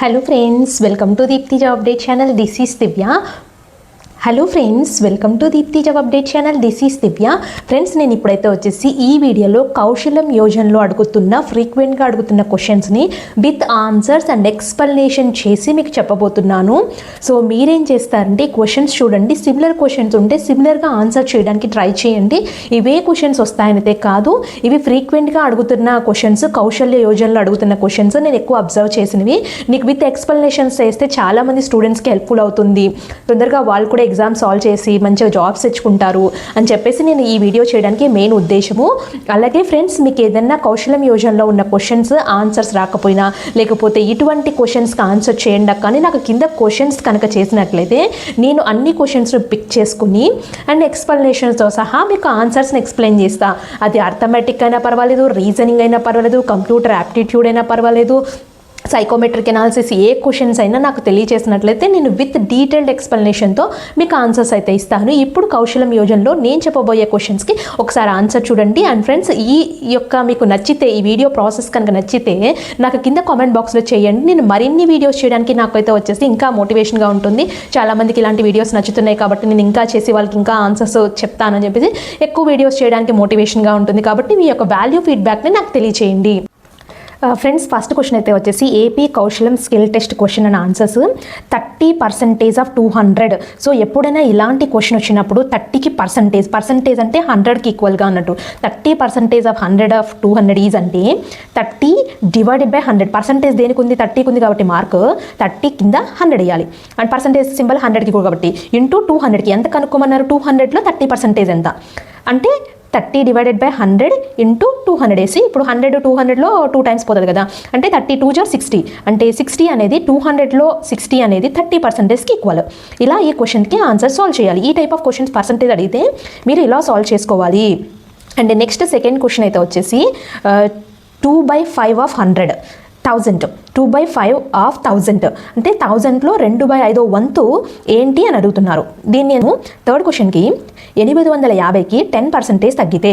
Hello friends, welcome to Deepthi Job Update channel. This is Divya. Hello friends welcome to Deepthi job update channel this is Divya friends నేను ఇప్పుడైతే వచ్చేసి ఈ వీడియోలో కౌశలం యోజనలో అడుగుతున్న ఫ్రీక్వెంట్గా అడుగుతున్న క్వశ్చన్స్ని విత్ ఆన్సర్స్ అండ్ ఎక్స్ప్లెనేషన్ చేసి మీకు చెప్పబోతున్నాను సో మీరేం చేస్తారంటే క్వశ్చన్స్ చూడండి సిమిలర్ క్వశ్చన్స్ ఉంటే సిమిలర్గా ఆన్సర్ చేయడానికి ట్రై చేయండి ఇవే క్వశ్చన్స్ వస్తాయనైతే కాదు ఇవి ఫ్రీక్వెంట్గా అడుగుతున్న క్వశ్చన్స్ కౌశల్య యోజనలో అడుగుతున్న క్వశ్చన్స్ నేను ఎక్కువ అబ్జర్వ్ చేసినవి నీకు విత్ ఎక్స్ప్లెనేషన్స్ చేస్తే చాలామంది స్టూడెంట్స్కి హెల్ప్ఫుల్ అవుతుంది తొందరగా వాళ్ళు కూడా ఎగ్జామ్స్ సాల్వ్ చేసి మంచిగా జాబ్స్ తెచ్చుకుంటారు అని చెప్పేసి నేను ఈ వీడియో చేయడానికి మెయిన్ ఉద్దేశము అలాగే ఫ్రెండ్స్ మీకు ఏదైనా కౌశలం యోజనలో ఉన్న క్వశ్చన్స్ ఆన్సర్స్ రాకపోయినా లేకపోతే ఇటువంటి క్వశ్చన్స్కి ఆన్సర్ చేయండి కానీ నాకు కింద క్వశ్చన్స్ కనుక చేసినట్లయితే నేను అన్ని క్వశ్చన్స్ పిక్ చేసుకుని అండ్ ఎక్స్ప్లెనేషన్స్తో సహా మీకు ఆన్సర్స్ని ఎక్స్ప్లెయిన్ చేస్తాను అది అర్థమెటిక్ అయినా పర్వాలేదు రీజనింగ్ అయినా పర్వాలేదు కంప్యూటర్ యాప్టిట్యూడ్ అయినా పర్వాలేదు సైకోమెట్రిక్ ఎనాలిసిస్ ఏ క్వశ్చన్స్ అయినా నాకు తెలియచేసినట్లయితే నేను విత్ డీటెయిల్డ్ ఎక్స్ప్లెనేషన్తో మీకు ఆన్సర్స్ అయితే ఇస్తాను ఇప్పుడు కౌశలం యోజనలో నేను చెప్పబోయే క్వశ్చన్స్కి ఒకసారి ఆన్సర్ చూడండి అండ్ ఫ్రెండ్స్ ఈ యొక్క మీకు నచ్చితే ఈ వీడియో ప్రాసెస్ కనుక నచ్చితే నాకు కింద కామెంట్ బాక్స్లో చేయండి నేను మరిన్ని వీడియోస్ చేయడానికి నాకైతే వచ్చేసి ఇంకా మోటివేషన్గా ఉంటుంది చాలామందికి ఇలాంటి వీడియోస్ నచ్చుతున్నాయి కాబట్టి నేను ఇంకా చేసి వాళ్ళకి ఇంకా ఆన్సర్స్ చెప్తానని చెప్పేసి ఎక్కువ వీడియోస్ చేయడానికి మోటివేషన్గా ఉంటుంది కాబట్టి మీ యొక్క వాల్యూ ఫీడ్బ్యాక్ని నాకు తెలియచేయండి ఫ్రెండ్స్ ఫస్ట్ క్వశ్చన్ అయితే వచ్చేసి AP Kaushalam skill test question and answers thirty percentage of two hundred so ఎప్పుడైనా ఇలాంటి క్వశ్చన్ వచ్చినప్పుడు థర్టీకి పర్సెంటేజ్ పర్సెంటేజ్ అంటే హండ్రెడ్కి ఈక్వల్గా అన్నట్టు thirty percentage of hundred of two hundred is అంటే thirty divided by hundred percentage దేనికి ఉంది థర్టీకి ఉంది కాబట్టి మార్క్ థర్టీ కింద హండ్రెడ్ వేయాలి అండ్ పర్సంటేజ్ సింబల్ హండ్రెడ్కి కాబట్టి ఇంటూ టూ హండ్రెడ్కి ఎంత కనుక్కోమన్నారు టూ హండ్రెడ్లో థర్టీ పర్సంటేజ్ ఎంత అంటే thirty divided by hundred into two hundred వేసి ఇప్పుడు హండ్రెడ్ టూ హండ్రెడ్లో టూ టైమ్స్ పోతుంది కదా అంటే థర్టీ టూ జార్ సిక్స్టీ అంటే సిక్స్టీ అనేది టూ హండ్రెడ్లో సిక్స్టీ అనేది థర్టీ పర్సెంటేజ్కి ఈక్వల్ ఇలా ఈ క్వశ్చన్కి ఆన్సర్ సాల్వ్ చేయాలి ఈ టైప్ ఆఫ్ క్వశ్చన్స్ పర్సంటేజ్ అడిగితే మీరు ఇలా సాల్వ్ చేసుకోవాలి అండ్ నెక్స్ట్ సెకండ్ క్వశ్చన్ అయితే వచ్చేసి two by five of hundred thousand two by five of thousand అంటే థౌజండ్లో రెండు బై ఐదో వంతు ఏంటి అని అడుగుతున్నారు దీన్ని నేను థర్డ్ క్వశ్చన్కి ఎనిమిది వందల యాభైకి టెన్ పర్సెంటేజ్ తగ్గితే